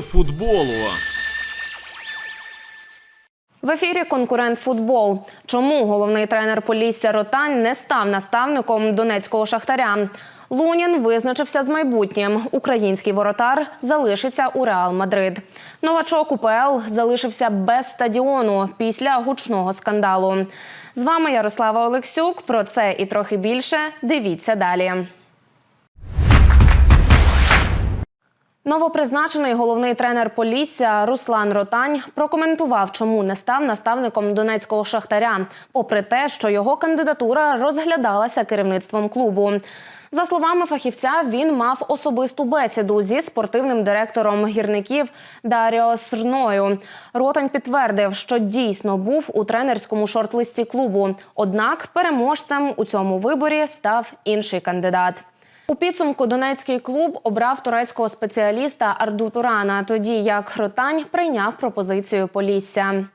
Футболу. В ефірі конкурент футбол. Чому головний тренер Полісся Ротань не став наставником донецького шахтаря? Лунін визначився з майбутнім. Український воротар залишиться у Реал Мадрид. Новачок УПЛ залишився без стадіону після гучного скандалу. З вами Ярослава Олексюк. Про це і трохи більше. Дивіться далі. Новопризначений головний тренер Полісся Руслан Ротань прокоментував, чому не став наставником донецького шахтаря, попри те, що його кандидатура розглядалася керівництвом клубу. За словами фахівця, він мав особисту бесіду зі спортивним директором гірників Даріо Срною. Ротань підтвердив, що дійсно був у тренерському шорт-листі клубу. Однак переможцем у цьому виборі став інший кандидат. У підсумку Донецький клуб обрав турецького спеціаліста Арду Турана, тоді як Ротань прийняв пропозицію Полісся.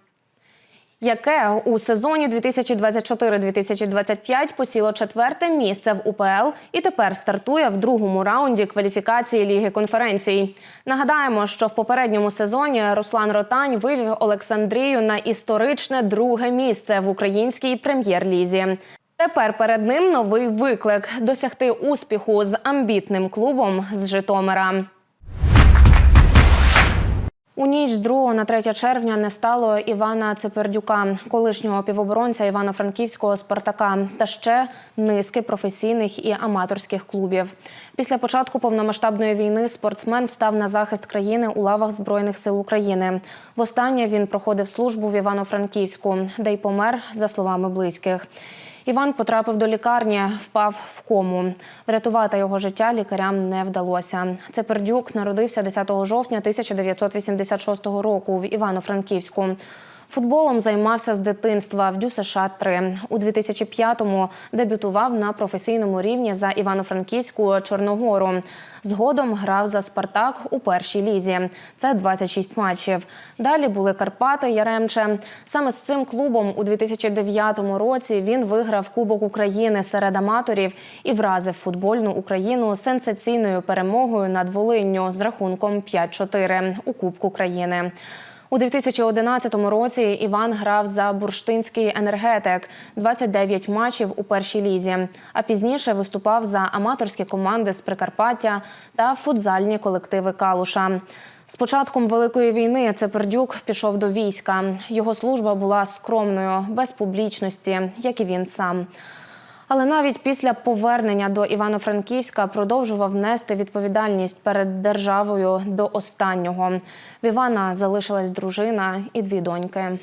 Яке у сезоні 2024-2025 посіло четверте місце в УПЛ і тепер стартує в другому раунді кваліфікації Ліги конференцій. Нагадаємо, що в попередньому сезоні Руслан Ротань вивів Олександрію на історичне друге місце в українській прем'єр-лізі. Тепер перед ним новий виклик досягти успіху з амбітним клубом з Житомира. У ніч з 2 на 3 червня не стало Івана Цепердюка, колишнього півоборонця Івано-Франківського Спартака та ще низки професійних і аматорських клубів. Після початку повномасштабної війни спортсмен став на захист країни у лавах Збройних сил України. Востаннє він проходив службу в Івано-Франківську, де й помер, за словами близьких. Іван потрапив до лікарні, впав в кому. Врятувати його життя лікарям не вдалося. Цепердюк народився 10 жовтня 1986 року в Івано-Франківську. Футболом займався з дитинства в ДЮСШ 3 У 2005-му дебютував на професійному рівні за Івано-Франківську Чорногору. Згодом грав за Спартак у першій лізі. Це 26 матчів. Далі були Карпати Яремче. Саме з цим клубом у 2009 році він виграв Кубок України серед аматорів і вразив футбольну Україну сенсаційною перемогою над Волинню з рахунком 5-4 у Кубку країни. У 2011 році Іван грав за бурштинський енергетик 29 матчів у першій лізі. А пізніше виступав за аматорські команди з Прикарпаття та футзальні колективи Калуша. З початком великої війни Цепердюк пішов до війська. Його служба була скромною, без публічності, як і він сам. Але навіть після повернення до Івано-Франківська продовжував нести відповідальність перед державою до останнього. В Івана залишилась дружина і дві доньки.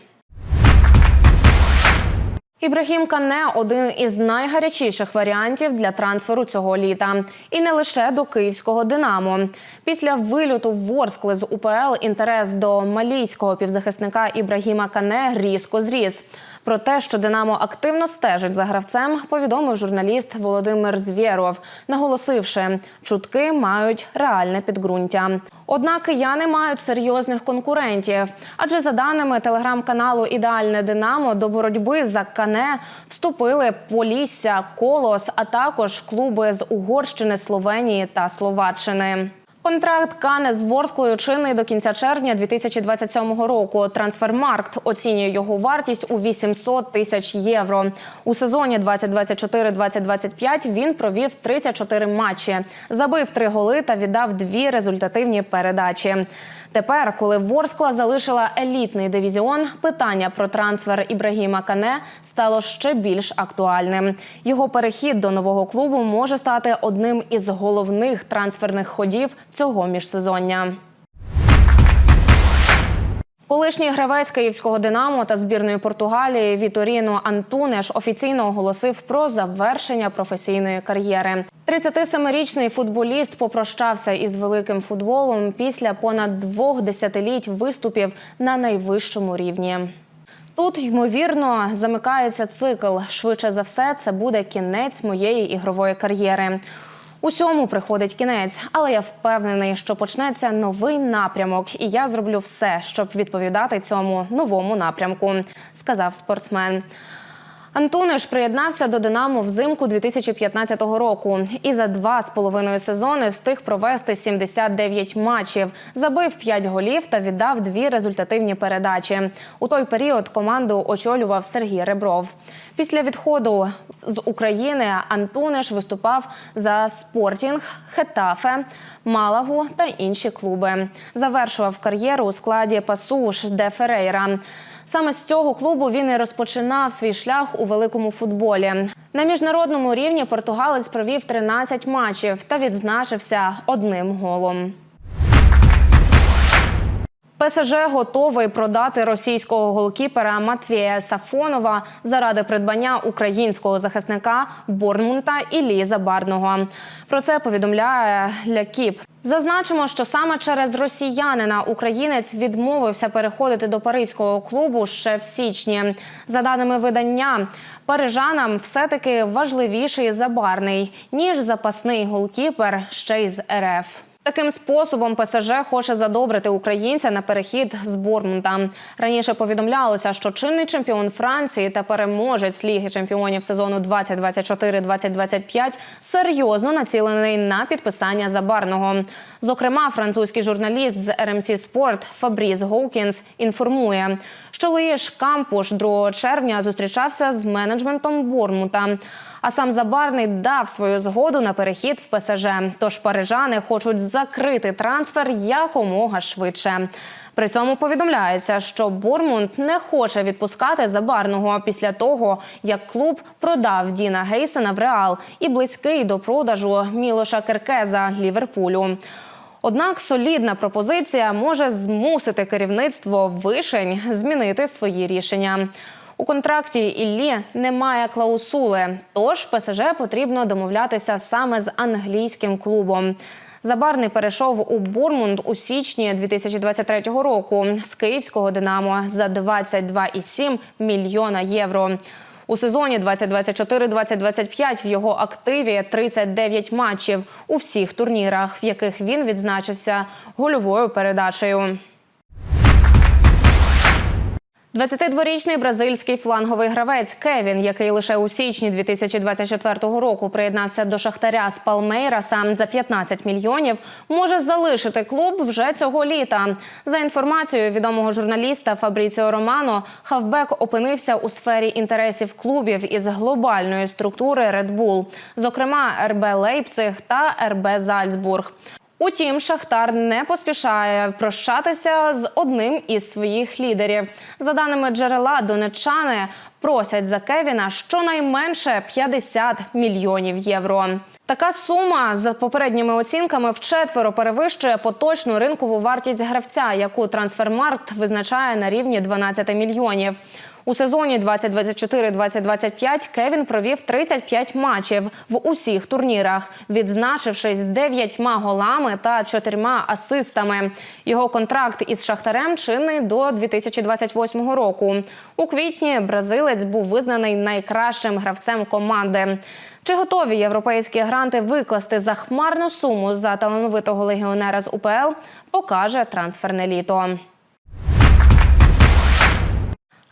Ібрагім Кане один із найгарячіших варіантів для трансферу цього літа, і не лише до київського Динамо. Після вильоту в Ворскли з УПЛ інтерес до малійського півзахисника Ібрагіма Кане різко зріс. Про те, що Динамо активно стежить за гравцем, повідомив журналіст Володимир Звєров, наголосивши, чутки мають реальне підґрунтя. Однак кияни мають серйозних конкурентів. Адже за даними телеграм-каналу Ідеальне Динамо до боротьби за Кане вступили Полісся, Колос, а також клуби з Угорщини, Словенії та Словаччини. Контракт Кане з Ворсклою чинний до кінця червня 2027 року. Трансфермаркт оцінює його вартість у 800 тисяч євро. У сезоні 2024-2025 він провів 34 матчі, забив три голи та віддав дві результативні передачі. Тепер, коли Ворскла залишила елітний дивізіон, питання про трансфер Ібрагіма Кане стало ще більш актуальним. Його перехід до нового клубу може стати одним із головних трансферних ходів цього міжсезоння. Колишній гравець київського Динамо та збірної Португалії Віторіно Антунеш офіційно оголосив про завершення професійної кар'єри. 37-річний футболіст попрощався із великим футболом після понад двох десятиліть виступів на найвищому рівні. Тут ймовірно замикається цикл. Швидше за все, це буде кінець моєї ігрової кар'єри. Усьому приходить кінець, але я впевнений, що почнеться новий напрямок, і я зроблю все, щоб відповідати цьому новому напрямку, сказав спортсмен. Антуниш приєднався до Динамо взимку 2015 року і за два з половиною сезони встиг провести 79 матчів, забив 5 голів та віддав дві результативні передачі. У той період команду очолював Сергій Ребров. Після відходу з України Антуниш виступав за Спортінг, Хетафе, Малагу та інші клуби. Завершував кар'єру у складі Пасуш де Ферейра. Саме з цього клубу він і розпочинав свій шлях у великому футболі. На міжнародному рівні португалець провів 13 матчів та відзначився одним голом. ПСЖ готовий продати російського голкіпера Матвія Сафонова заради придбання українського захисника Борнмунта Іллі Забарного. Про це повідомляє Лякіп. Зазначимо, що саме через росіянина українець відмовився переходити до паризького клубу ще в січні. За даними видання, парижанам все-таки важливіший забарний ніж запасний голкіпер ще й з РФ. Таким способом ПСЖ хоче задобрити українця на перехід з Бормунта. Раніше повідомлялося, що чинний чемпіон Франції та переможець Ліги чемпіонів сезону 2024-2025 серйозно націлений на підписання забарного. Зокрема, французький журналіст з RMC Sport Фабріс Гоукінс інформує, що Луїш Кампуш 2 червня зустрічався з менеджментом Бормута. А сам Забарний дав свою згоду на перехід в ПСЖ. Тож парижани хочуть закрити трансфер якомога швидше. При цьому повідомляється, що Бормунд не хоче відпускати забарного після того, як клуб продав Діна Гейсена в Реал і близький до продажу Мілоша Керкеза Ліверпулю. Однак солідна пропозиція може змусити керівництво вишень змінити свої рішення. У контракті Іллі немає клаусули, тож ПСЖ потрібно домовлятися саме з англійським клубом. Забарний перейшов у Бормунд у січні 2023 року з київського Динамо за 22,7 мільйона євро. У сезоні 2024-2025 в його активі 39 матчів у всіх турнірах, в яких він відзначився гольовою передачею. 22-річний бразильський фланговий гравець Кевін, який лише у січні 2024 року приєднався до Шахтаря з Палмейраса за 15 мільйонів, може залишити клуб вже цього літа. За інформацією відомого журналіста Фабріціо Романо, хавбек опинився у сфері інтересів клубів із глобальної структури Red Bull, зокрема РБ Лейпциг та РБ Зальцбург. Утім, Шахтар не поспішає прощатися з одним із своїх лідерів. За даними джерела, донеччани просять за Кевіна щонайменше 50 мільйонів євро. Така сума за попередніми оцінками вчетверо перевищує поточну ринкову вартість гравця, яку трансфермаркт визначає на рівні 12 мільйонів. У сезоні 2024-2025 Кевін провів 35 матчів в усіх турнірах, відзначившись 9 голами та 4 асистами. Його контракт із Шахтарем чинний до 2028 року. У квітні бразилець був визнаний найкращим гравцем команди. Чи готові європейські гранти викласти захмарну суму за талановитого легіонера з УПЛ, покаже трансферне літо.